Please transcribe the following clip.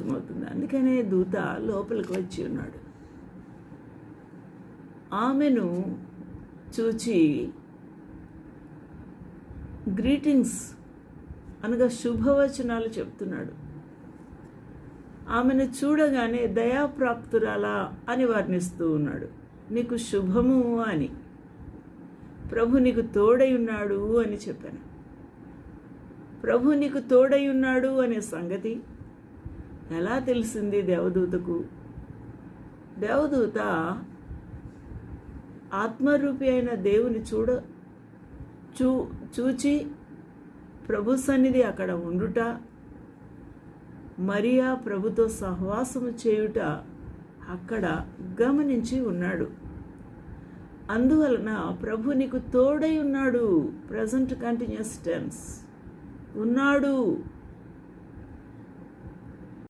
అర్థమవుతుంది. అందుకనే దూత లోపలికి వచ్చి ఉన్నాడు. ఆమెను చూచి గ్రీటింగ్స్ అనగా శుభవచనాలు చెప్తున్నాడు. ఆమెను చూడగానే దయాప్రాప్తురాలా అని వర్ణిస్తూ ఉన్నాడు. నీకు శుభము అని. ప్రభు నీకు తోడై ఉన్నాడు అని చెప్పాను. ప్రభు నీకు తోడై ఉన్నాడు అనే సంగతి ఎలా తెలిసింది దేవదూతకు? దేవదూత ఆత్మరూపి అయిన దేవుని చూడ చూ చూచి ప్రభు సన్నిధి అక్కడ ఉండుట మరియా ప్రభుతో సహవాసము చేయుట అక్కడ గమనించి ఉన్నాడు. అందువలన ప్రభు నీకు తోడై ఉన్నాడు ప్రజెంట్ కంటిన్యూస్ టెన్స్ ఉన్నాడు.